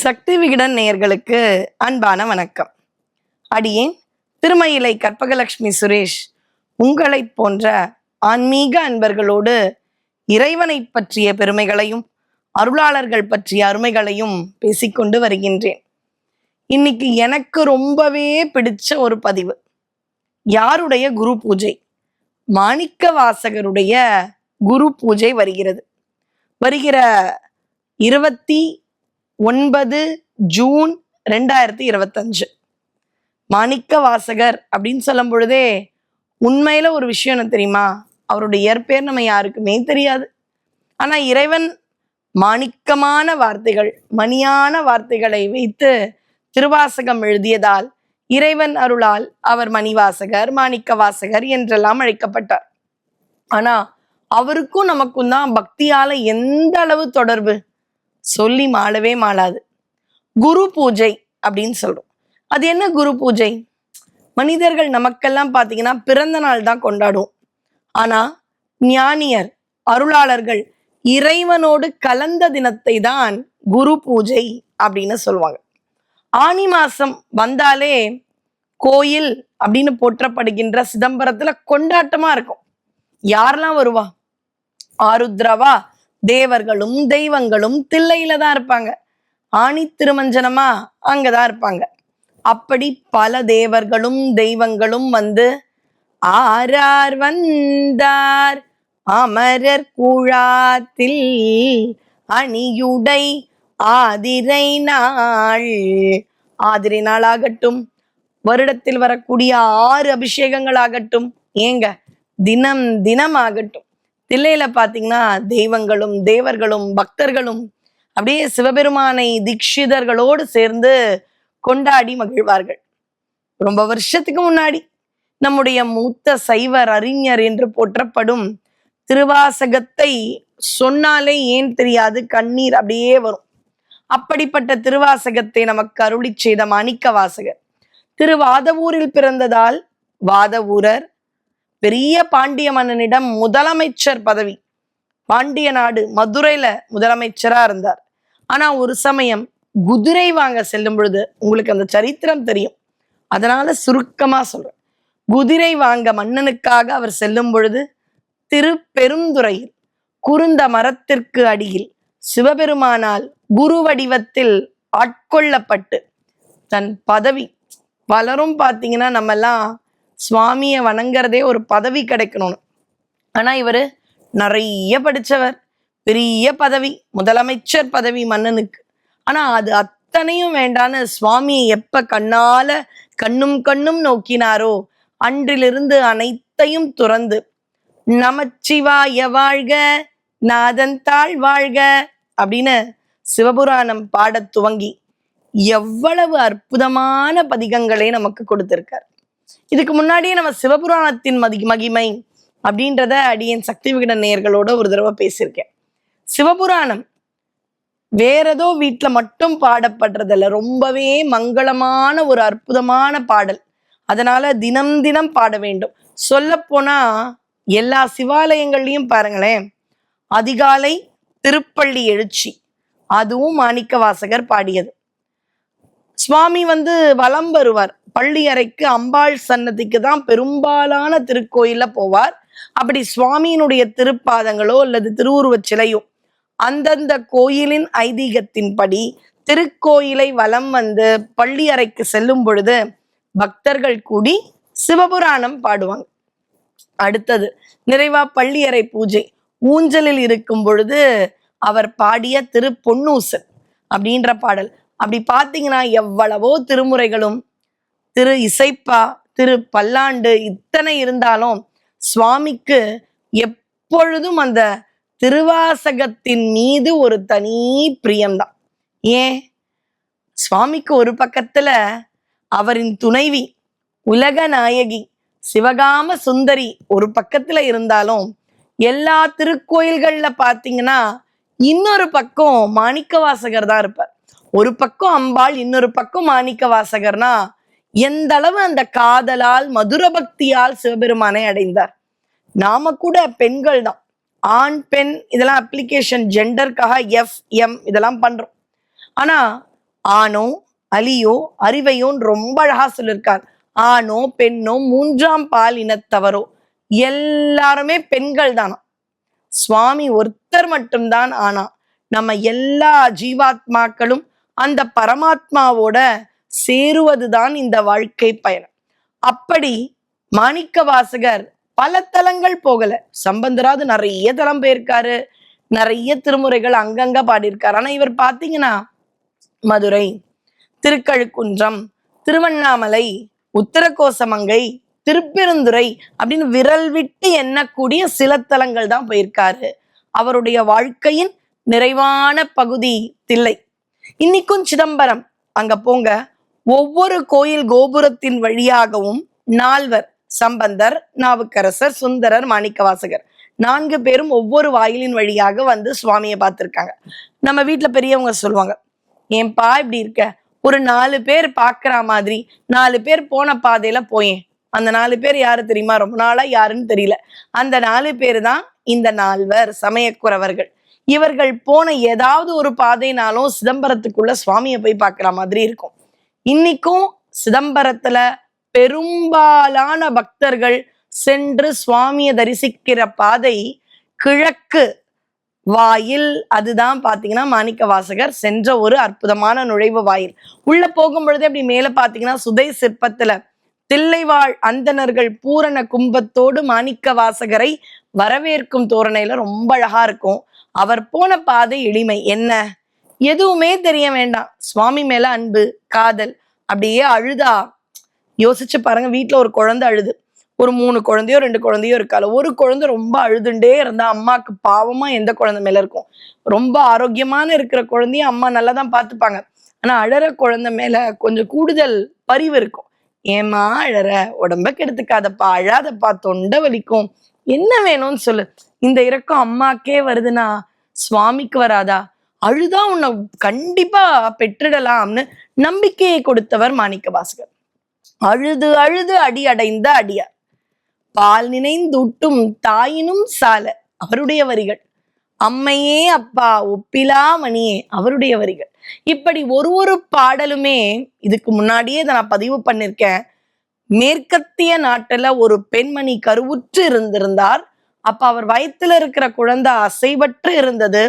சக்தி விகடன் நேயர்களுக்கு அன்பான வணக்கம். அடியேன் திருமயிலை கற்பகலட்சுமி சுரேஷ் உங்களைப் போன்ற ஆன்மீக அன்பர்களோடு இறைவனை பற்றிய பெருமைகளையும் அருளாளர்கள் பற்றிய அருமைகளையும் பேசிக்கொண்டு வருகின்றேன். இன்னைக்கு எனக்கு ரொம்பவே பிடிச்ச ஒரு பதிவு. யாருடைய குரு பூஜை? மாணிக்க வாசகருடைய குரு பூஜை வருகிறது. வருகிற இருபத்தி ஒன்பது ஜூன் ரெண்டாயிரத்தி இருபத்தஞ்சு. மாணிக்க வாசகர் அப்படின்னு சொல்லும் பொழுதே உண்மையில ஒரு விஷயம் என்ன தெரியுமா? அவருடைய இயற்பெயர் நம்ம யாருக்குமே தெரியாது. ஆனா இறைவன் மாணிக்கமான வார்த்தைகள் மணியான வார்த்தைகளை வைத்து திருவாசகம் எழுதியதால் இறைவன் அருளால் அவர் மணிவாசகர் மாணிக்க வாசகர் என்றெல்லாம் அழைக்கப்பட்டார். ஆனா அவருக்கும் நமக்கும் தான் பக்தியால எந்த அளவு தொடர்பு? சொல்லி மாளவே மாளாது. குரு பூஜை அப்படின்னு சொல்றோம். அது என்ன குரு பூஜை? மனிதர்கள் நமக்கெல்லாம் பார்த்தீங்கன்னா பிறந்த நாள் தான் கொண்டாடுவோம். ஆனா ஞானியர் அருளாளர்கள் இறைவனோடு கலந்த தினத்தை தான் குரு பூஜை அப்படின்னு சொல்லுவாங்க. ஆனி மாசம் வந்தாலே கோயில் அப்படின்னு போற்றப்படுகின்ற சிதம்பரத்துல கொண்டாட்டமா இருக்கும். யாரெல்லாம் வருவா? ஆருத்ரவா தேவர்களும் தெய்வங்களும் தில்லையில தான் இருப்பாங்க. ஆணி திருமஞ்சனமா அங்கதான் இருப்பாங்க. அப்படி பல தேவர்களும் தெய்வங்களும் வந்து ஆரார் வந்தார். அமரர் கூழாத்தில் அணியுடை ஆதிரை நாள். ஆதிரை நாள் ஆகட்டும் வருடத்தில் வரக்கூடிய ஆறு அபிஷேகங்கள் ஆகட்டும் ஏங்க தினம் தினம் ஆகட்டும் தில்லையில பாத்தீங்கன்னா தெய்வங்களும் தேவர்களும் பக்தர்களும் அப்படியே சிவபெருமானை தீட்சிதர்களோடு சேர்ந்து கொண்டாடி மகிழ்வார்கள். ரொம்ப வருஷத்துக்கு முன்னாடி நம்முடைய மூத்த சைவர் அறிஞர் என்று போற்றப்படும் திருவாசகத்தை சொன்னாலே ஏன் தெரியாது? கண்ணீர் அப்படியே வரும். அப்படிப்பட்ட திருவாசகத்தை நமக்கு அருளி செய்த மாணிக்க வாசகர் திருவாதவூரில் பிறந்ததால் வாதவூரர் பெரிய பாண்டிய மன்னனிடம் முதலமைச்சர் பதவி. பாண்டிய நாடு மதுரையில முதலமைச்சரா இருந்தார். ஆனா ஒரு சமயம் குதிரை வாங்க செல்லும் பொழுது உங்களுக்கு அந்த சரித்திரம் தெரியும். அதனால சுருக்கமா சொல்றேன். குதிரை வாங்க மன்னனுக்காக அவர் செல்லும் பொழுது திருப்பெருந்துறையில் குறுந்த மரத்திற்கு அடியில் சிவபெருமானால் குரு வடிவத்தில் ஆட்கொள்ளப்பட்டு தன் பதவி பலரும் பார்த்தீங்கன்னா நம்மெல்லாம் சுவாமியை வணங்குறதே ஒரு பதவி கிடைக்கணும்னு. ஆனா இவரு நிறைய படிச்சவர் பெரிய பதவி முதலமைச்சர் பதவி மன்னனுக்கு. ஆனா அது அத்தனையும் வேண்டான்னு சுவாமியை எப்ப கண்ணால கண்ணும் கண்ணும் நோக்கினாரோ அன்றிலிருந்து அனைத்தையும் துறந்து நமச்சிவாய வாழ்க நாதன் தாழ் வாழ்க அப்படின்னு சிவபுராணம் பாடத் துவங்கி எவ்வளவு அற்புதமான பதிகங்களை நமக்கு கொடுத்திருக்கார். இதுக்கு முன்னாடியே நம்ம சிவபுராணத்தின் மதி மகிமை அப்படின்றத அடியேன் சக்தி விகட நேயர்களோட ஒரு தடவை பேசியிருக்கேன். சிவபுராணம் வேற ஏதோ வீட்டுல மட்டும் பாடப்படுறதில்ல. ரொம்பவே மங்களமான ஒரு அற்புதமான பாடல். அதனால தினம் தினம் பாட வேண்டும். சொல்ல போனா எல்லா சிவாலயங்கள்லயும் பாருங்களேன். அதிகாலை திருப்பள்ளி எழுச்சி. அதுவும் மாணிக்க வாசகர் பாடியது. சுவாமி வந்து வலம் வருவார். பள்ளி அறைக்கு அம்பாள் சன்னதிக்கு தான் பெரும்பாலான திருக்கோயில்ல போவார். அப்படி சுவாமியினுடைய திருப்பாதங்களோ அல்லது திருவுருவச் சிலையோ அந்தந்த கோயிலின் ஐதீகத்தின்படி திருக்கோயிலை வலம் வந்து பள்ளி அறைக்கு செல்லும் பொழுது பக்தர்கள் கூடி சிவபுராணம் பாடுவாங்க. அடுத்தது நிறைவா பள்ளியறை பூஜை. ஊஞ்சலில் இருக்கும் பொழுது அவர் பாடிய திரு பொன்னூசல் அப்படின்ற பாடல். அப்படி பார்த்தீங்கன்னா எவ்வளவோ திருமுறைகளும் திரு இசைப்பா திரு பல்லாண்டு இத்தனை இருந்தாலும் சுவாமிக்கு எப்பொழுதும் அந்த திருவாசகத்தின் மீது ஒரு தனி பிரியம்தான். ஏன்? சுவாமிக்கு ஒரு பக்கத்துல அவரின் துணைவி உலக நாயகி சிவகாம சுந்தரி ஒரு பக்கத்துல இருந்தாலும் எல்லா திருக்கோயில்கள்ல பாத்தீங்கன்னா இன்னொரு பக்கம் மாணிக்க வாசகர் தான் இருப்பார். ஒரு பக்கம் அம்பாள் இன்னொரு பக்கம் மாணிக்க வாசகர்னா எந்த அளவு அந்த காதலால் மதுர பக்தியால் சிவபெருமானை அடைந்தார். நாம கூட பெண்கள் தான். ஆண் பெண் இதெல்லாம் அப்ளிகேஷன் ஜெண்டருக்காக எஃப் எம் இதெல்லாம் பண்றோம். ஆனா ஆணோ அலியோ அறிவையோன்னு ரொம்ப அழகா சொல்லியிருக்கார் ஆணோ பெண்ணோ மூன்றாம் பால் இனத்தவரோ எல்லாருமே பெண்கள் தானா? சுவாமி ஒருத்தர் மட்டும்தான் ஆனா நம்ம எல்லா ஜீவாத்மாக்களும் அந்த பரமாத்மாவோட சேருவதுதான் இந்த வாழ்க்கை பயணம். அப்படி மாணிக்க வாசகர் பல தலங்கள் போகல. சம்பந்தராது நிறைய தலம் போயிருக்காரு. நிறைய திருமுறைகள் அங்கங்க பாடியிருக்காரு. ஆனா இவர் பாத்தீங்கன்னா மதுரை திருக்கழுக்குன்றம் திருவண்ணாமலை உத்தரகோசமங்கை திருப்பெருந்துறை அப்படின்னு விரல் விட்டு எண்ணக்கூடிய சில தலங்கள் தான் போயிருக்காரு. அவருடைய வாழ்க்கையின் நிறைவான பகுதி தில்லை. இன்னைக்கும் சிதம்பரம். அங்க போங்க. ஒவ்வொரு கோயில் கோபுரத்தின் வழியாகவும் நால்வர் சம்பந்தர் நாவுக்கரசர் சுந்தரர் மாணிக்கவாசகர் நான்கு பேரும் ஒவ்வொரு வாயிலின் வழியாக வந்து சுவாமியை பார்த்துருக்காங்க. நம்ம வீட்டுல பெரியவங்க சொல்லுவாங்க ஏன்பா இப்படி இருக்க? ஒரு நாலு பேர் பார்க்குற மாதிரி நாலு பேர் போன பாதையில போயேன். அந்த நாலு பேர் யாரு தெரியுமா? ரொம்ப நாளா யாருன்னு தெரியல. அந்த நாலு பேர் தான் இந்த நால்வர் சமயக்குறவர்கள். இவர்கள் போன ஏதாவது ஒரு பாதைனாலும் சிதம்பரத்துக்குள்ள சுவாமியை போய் பார்க்குற மாதிரி இருக்கும். இன்னைக்கும் சிதம்பரத்துல பெரும்பாலான பக்தர்கள் சென்று சுவாமியை தரிசிக்கிற பாதை கிழக்கு வாயில் அதுதான் பாத்தீங்கன்னா மாணிக்க வாசகர் சென்ற ஒரு அற்புதமான நுழைவு வாயில். உள்ள போகும் பொழுது அப்படி மேல பாத்தீங்கன்னா சுதை சிற்பத்துல தில்லைவாழ் அந்தணர்கள் பூரண கும்பத்தோடு மாணிக்க வாசகரை வரவேற்கும் தோரணையில ரொம்ப அழகா இருக்கும். அவர் போன பாதை எளிமை என்ன? எதுவுமே தெரிய வேண்டாம். சுவாமி மேல அன்பு காதல் அப்படியே அழுதா? யோசிச்சு பாருங்க வீட்டுல ஒரு குழந்தை அழுது. ஒரு மூணு குழந்தையோ ரெண்டு குழந்தையோ இருக்கால ஒரு குழந்தை ரொம்ப அழுதுண்டே இருந்தா அம்மாக்கு பாவமா எந்த குழந்தை மேல இருக்கும்? ரொம்ப ஆரோக்கியமான இருக்கிற குழந்தைய அம்மா நல்லா தான் பார்த்துப்பாங்க ஆனா அழற குழந்தை மேல கொஞ்சம் கூடுதல் பரிவு இருக்கும். ஏமா அழற? உடம்ப கெடுத்துக்காதப்பா அழாதப்பா தொண்டை வலிக்கும். என்ன வேணும்னு சொல்லு. இந்த இரக்கம் அம்மாக்கே வருதுன்னா சுவாமிக்கு வராதா? அழுதா உன்னை கண்டிப்பா பெற்றுடலாம்னு நம்பிக்கையை கொடுத்தவர் மாணிக்க பாஸ்கர் அழுது அழுது அடி அடைந்த அடியார். பால் நினைந்தூட்டும் தாயினும் சால அவருடைய வரிகள். அம்மையே அப்பா ஒப்பிலா மணியே அவருடைய வரிகள். இப்படி ஒரு ஒரு பாடலுமே இதுக்கு முன்னாடியே இதை நான் பதிவு பண்ணிருக்கேன். மேற்கத்திய நாட்டுல ஒரு பெண்மணி கருவுற்று இருந்திருந்தார். அப்ப அவர் வயத்துல இருக்கிற குழந்தை அசைவற்று இருந்தது.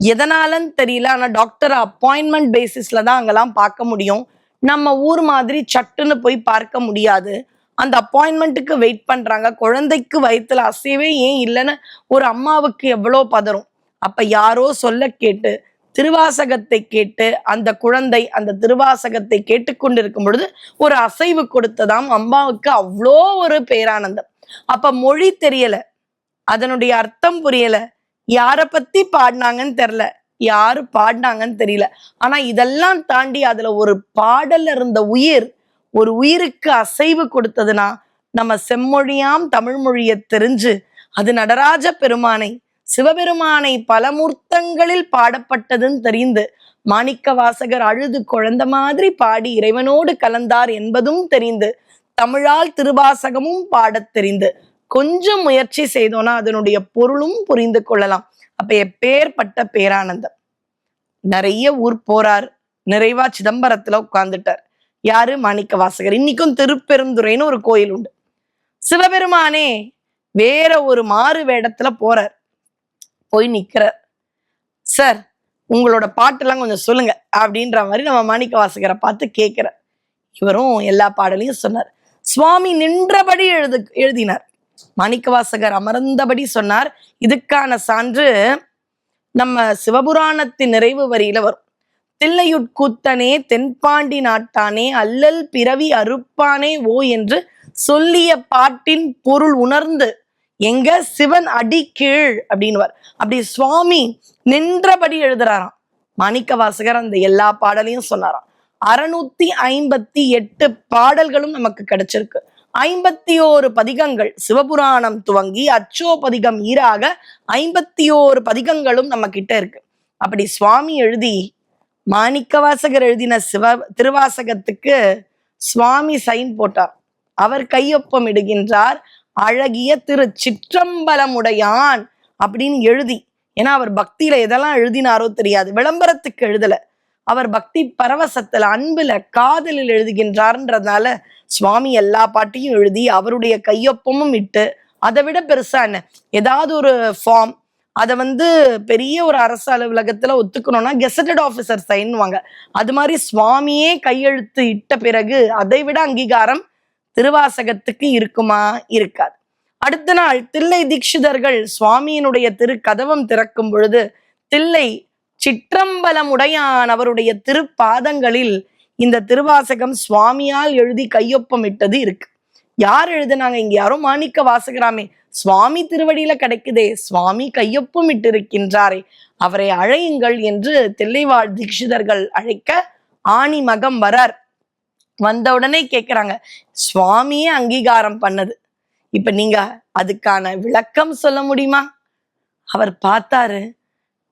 எதனாலன்னு தெரியல ஆனா டாக்டர் அப்பாயின்மெண்ட் பேசிஸ்ல தான் அங்கெல்லாம் பார்க்க முடியும். நம்ம ஊர் மாதிரி சட்டுன்னு போய் பார்க்க முடியாது. அந்த அப்பாயின்மெண்ட்டுக்கு வெயிட் பண்றாங்க. குழந்தைக்கு வயித்துல அசைவே ஏன் இல்லைன்னு ஒரு அம்மாவுக்கு எவ்வளோ பதறும். அப்ப யாரோ சொல்ல கேட்டு திருவாசகத்தை கேட்டு அந்த குழந்தை அந்த திருவாசகத்தை கேட்டுக்கொண்டிருக்கும் பொழுது ஒரு அசைவு கொடுத்ததாம் அம்மாவுக்கு அவ்வளோ ஒரு பேரானந்தம். அப்ப மொழி தெரியல. அதனுடைய அர்த்தம் புரியல. யார பத்தி பாடினாங்கன்னு தெரியல. யாரு பாடினாங்கன்னு தெரியல. ஆனா இதெல்லாம் தாண்டி அதுல ஒரு பாடல்ல இருந்த உயிர் ஒரு உயிருக்கு அசைவு கொடுத்ததுன்னா நம்ம செம்மொழியாம் தமிழ் மொழியை தெரிஞ்சு அது நடராஜ பெருமானை சிவபெருமானை பல மூர்த்தங்களில் பாடப்பட்டதுன்னு தெரிந்து மாணிக்க வாசகர் அழுது குழந்த மாதிரி பாடி இறைவனோடு கலந்தார் என்பதும் தெரிந்து தமிழால் திருவாசகமும் பாடத் தெரிந்து. கொஞ்சம் முயற்சி செய்தோம்னா அதனுடைய பொருளும் புரிந்து கொள்ளலாம். அப்ப எப்பேற்பட்ட பேரானந்தம். நிறைய ஊர் போறார். நிறைவா சிதம்பரத்துல உட்கார்ந்துட்டார். யாரு? மாணிக்க வாசகர் இன்னைக்கும் திருப்பெருந்துறைன்னு ஒரு கோயில் உண்டு. சிவபெருமானே வேற ஒரு மாறு வேடத்துல போறார். போய் நிற்கிறார் சார் உங்களோட பாட்டெல்லாம் கொஞ்சம் சொல்லுங்க அப்படின்ற மாதிரி நம்ம மாணிக்க வாசகரை பார்த்து கேட்கிறார் இவரும் எல்லா பாடலையும் சொன்னார். சுவாமி நின்றபடி எழுது எழுதினார். மாணிக்கவாசகர் அமர்ந்தபடி சொன்னார். இதுக்கான சான்று நம்ம சிவபுராணத்தின் நிறைவு வரியில வரும். தில்லையுட்கூத்தனே தென்பாண்டி நாட்டானே அல்லல் பிறவி அறுப்பானே ஓ என்று சொல்லிய பாட்டின் பொருள் உணர்ந்து எங்க சிவன் அடி கீழ் அப்படின்வார் அப்படி சுவாமி நின்றபடி எழுதுறாராம். மாணிக்க வாசகர் அந்த எல்லா பாடலையும் சொன்னாராம். அறுநூத்தி ஐம்பத்தி எட்டு பாடல்களும் நமக்கு கிடைச்சிருக்கு. ஐம்பத்தி ஓரு பதிகங்கள் சிவபுராணம் துவங்கி அச்சோ பதிகம் ஈராக ஐம்பத்தி ஓரு பதிகங்களும் நம்ம கிட்ட இருக்கு. அப்படி சுவாமி எழுதி மாணிக்கவாசகர் எழுதின சிவ திருவாசகத்துக்கு சுவாமி சைன் போட்டார். அவர் கையொப்பம் இடுகின்றார் அழகிய திரு சிற்றம்பலமுடையான் அப்படின்னு எழுதி. ஏன்னா அவர் பக்தியில எதெல்லாம் எழுதினாரோ தெரியாது. விளம்பரத்துக்கு எழுதல. அவர் பக்தி பரவசத்துல அன்புல காதலில் எழுதுகின்றார்ன்றதுனால சுவாமி எல்லா பாட்டையும் எழுதி அவருடைய கையொப்பமும் இட்டு அதை விட பெருசா என்ன? ஏதாவது ஒரு ஃபார்ம் அதை வந்து பெரிய ஒரு அரசு அலுவலகத்துல ஒத்துக்கணும்னா கெசட்டட் ஆஃபீஸர் சைன்வாங்க அது மாதிரி சுவாமியே கையெழுத்து இட்ட பிறகு அதை விட அங்கீகாரம் திருவாசகத்துக்கு இருக்குமா? இருக்காது. அடுத்த நாள் தில்லை தீட்சிதர்கள் சுவாமியினுடைய திரு கதவம் திறக்கும் பொழுது தில்லை சிற்றம்பலம் அவருடைய திருப்பாதங்களில் இந்த திருவாசகம் சுவாமியால் எழுதி கையொப்பமிட்டது இருக்கு. யார் எழுதுனாங்க? இங்க யாரோ மாணிக்க வாசகராமே. சுவாமி திருவடியில கிடைக்குதே. சுவாமி கையொப்பமிட்டிருக்கின்றாரே. அவரை அழையுங்கள் என்று தில்லைவாழ் தீட்சிதர்கள் அழைக்க ஆணி மகம் வரார். வந்த உடனே கேக்குறாங்க சுவாமியே அங்கீகாரம் பண்ணது. இப்ப நீங்க அதுக்கான விளக்கம் சொல்ல முடியுமா? அவர் பார்த்தாரு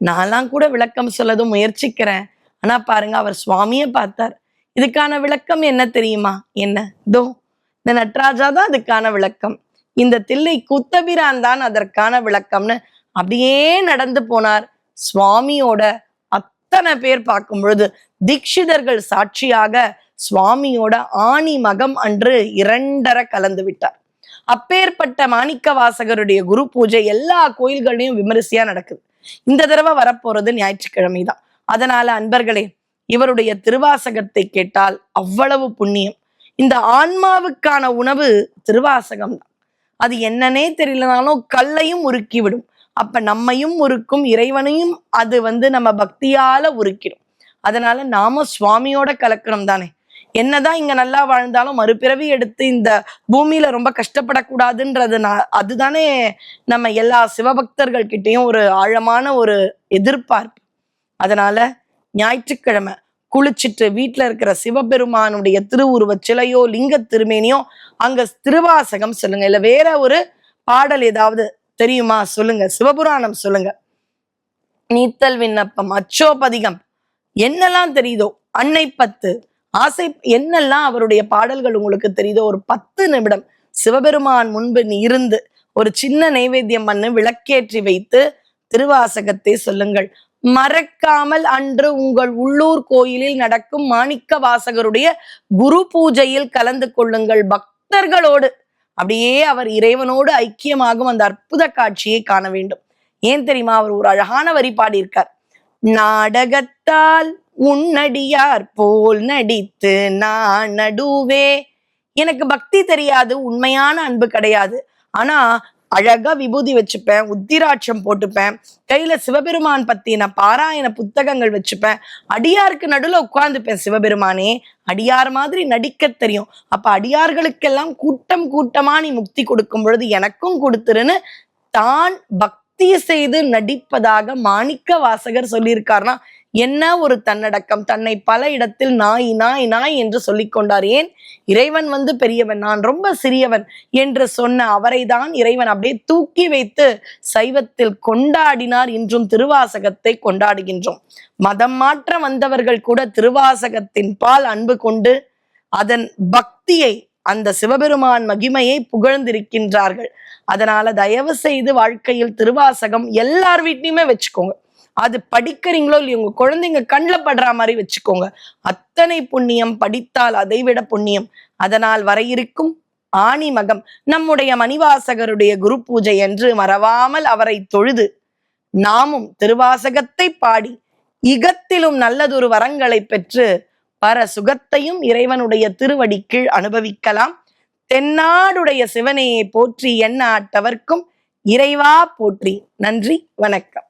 நான்லாம் கூட விளக்கம் சொல்லதும் முயற்சிக்கிறேன். ஆனா பாருங்க அவர் சுவாமியை பார்த்தார். இதுக்கான விளக்கம் என்ன தெரியுமா? என்ன? தோ இந்த நட்ராஜா தான் அதுக்கான விளக்கம். இந்த தில்லை குத்தபிரான் தான் அதற்கான விளக்கம்னு. அப்படியே நடந்து போனார். சுவாமியோட அத்தனை பேர் பார்க்கும் பொழுது தீட்சிதர்கள் சாட்சியாக சுவாமியோட ஆணி மகம் அன்று இரண்டரை கலந்து விட்டார். அப்பேற்பட்ட மாணிக்க வாசகருடைய குரு பூஜை எல்லா கோயில்களையும் விமரிசையா நடக்குது. இந்த தடவை வரப்போறது ஞாயிற்றுக்கிழமை தான் அதனால அன்பர்களே இவருடைய திருவாசகத்தை கேட்டால் அவ்வளவு புண்ணியம். இந்த ஆன்மாவுக்கான உணவு திருவாசகம் தான் அது என்னன்னே தெரியலனாலும் கல்லையும் உருக்கி விடும் அப்ப நம்மையும் உருக்கும் இறைவனையும் அது வந்து நம்ம பக்தியால உருக்கிடும். அதனால நாம சுவாமியோட கலக்கிறோம் தானே என்னதான் இங்க நல்லா வாழ்ந்தாலும் மறுபிறவி எடுத்து இந்த பூமியில ரொம்ப கஷ்டப்படக்கூடாதுன்றது நான் அதுதானே நம்ம எல்லா சிவபக்தர்கள் கிட்டேயும் ஒரு ஆழமான ஒரு எதிர்பார்ப்பு. அதனால ஞாயிற்றுக்கிழமை குளிச்சிட்டு வீட்டில் இருக்கிற சிவபெருமானுடைய திருவுருவ சிலையோ லிங்க திருமேனியோ அங்க திருவாசகம் சொல்லுங்க. இல்லை வேற ஒரு பாடல் ஏதாவது தெரியுமா? சொல்லுங்க. சிவபுராணம் சொல்லுங்க. நீத்தல் விண்ணப்பம் அச்சோபதிகம். என்னெல்லாம் தெரியுதோ? அன்னை பத்து ஆசை என்னெல்லாம் அவருடைய பாடல்கள் உங்களுக்கு தெரியுதோ ஒரு பத்து நிமிடம் சிவபெருமான் முன்பு நீ இருந்து ஒரு சின்ன நைவேத்தியம் பண்ணு விளக்கேற்றி வைத்து திருவாசகத்தை சொல்லுங்கள். மறக்காமல் அன்று உங்கள் உள்ளூர் கோயிலில் நடக்கும் மாணிக்க வாசகருடைய குரு பூஜையில் கலந்து கொள்ளுங்கள். பக்தர்களோடு அப்படியே அவர் இறைவனோடு ஐக்கியமாகும் அந்த அற்புத காட்சியை காண வேண்டும். ஏன் தெரியுமா? அவர் ஒரு அழகான வரி பாடியிருக்கார் நாடகத்தால் உன்னடியார் போல் நடித்து நான் நடுவே. எனக்கு பக்தி தெரியாது உண்மையான அன்பு கிடையாது. ஆனா அழகா விபூதி வச்சுப்பேன் உத்திராட்சம் போட்டுப்பேன் கையில சிவபெருமான் பத்தின பாராயண புத்தகங்கள் வச்சுப்பேன். அடியாருக்கு நடுவில் உட்கார்ந்துப்பேன் சிவபெருமானே. அடியார் மாதிரி நடிக்க தெரியும். அப்ப அடியார்களுக்கெல்லாம் கூட்டம் கூட்டமா நீ முக்தி கொடுக்கும் பொழுது எனக்கும் கொடுத்துருன்னு தான் பக்தி செய்து நடிப்பதாக மாணிக்க வாசகர் சொல்லியிருக்காருன்னா என்ன ஒரு தன்னடக்கம்? தன்னை பல இடத்தில் நாய் நாய் நாய் என்று சொல்லிக்கொண்டார் ஏன்? இறைவன் வந்து பெரியவன். நான் ரொம்ப சிறியவன் என்று சொன்ன அவரை தான் இறைவன் அப்படியே தூக்கி வைத்து சைவத்தில் கொண்டாடினார் இன்றும் திருவாசகத்தை கொண்டாடுகின்றோம். மதம் மாற்ற வந்தவர்கள் கூட திருவாசகத்தின் பால் அன்பு கொண்டு அதன் பக்தியை அந்த சிவபெருமான் மகிமையை புகழ்ந்திருக்கின்றார்கள். அதனால தயவு செய்து வாழ்க்கையில் திருவாசகம் எல்லார் வீட்லையுமே வச்சுக்கோங்க. அது படிக்கிறீங்களோ இல்லையோ உங்க குழந்தைங்க கண்ணில் படுற மாதிரி வச்சுக்கோங்க. அத்தனை புண்ணியம் படித்தால் அதை விட புண்ணியம். அதனால் வர இருக்கும் ஆணி மகம். நம்முடைய மணிவாசகருடைய குரு பூஜை என்று மறவாமல் அவரை தொழுது நாமும் திருவாசகத்தை பாடி இகத்திலும் நல்லதொரு வரங்களை பெற்று பர சுகத்தையும் இறைவனுடைய திருவடி கீழ் அனுபவிக்கலாம். தென்னாடுடைய சிவனையை போற்றி என்ன ஆட்டவர்க்கும் இறைவா போற்றி. நன்றி வணக்கம்.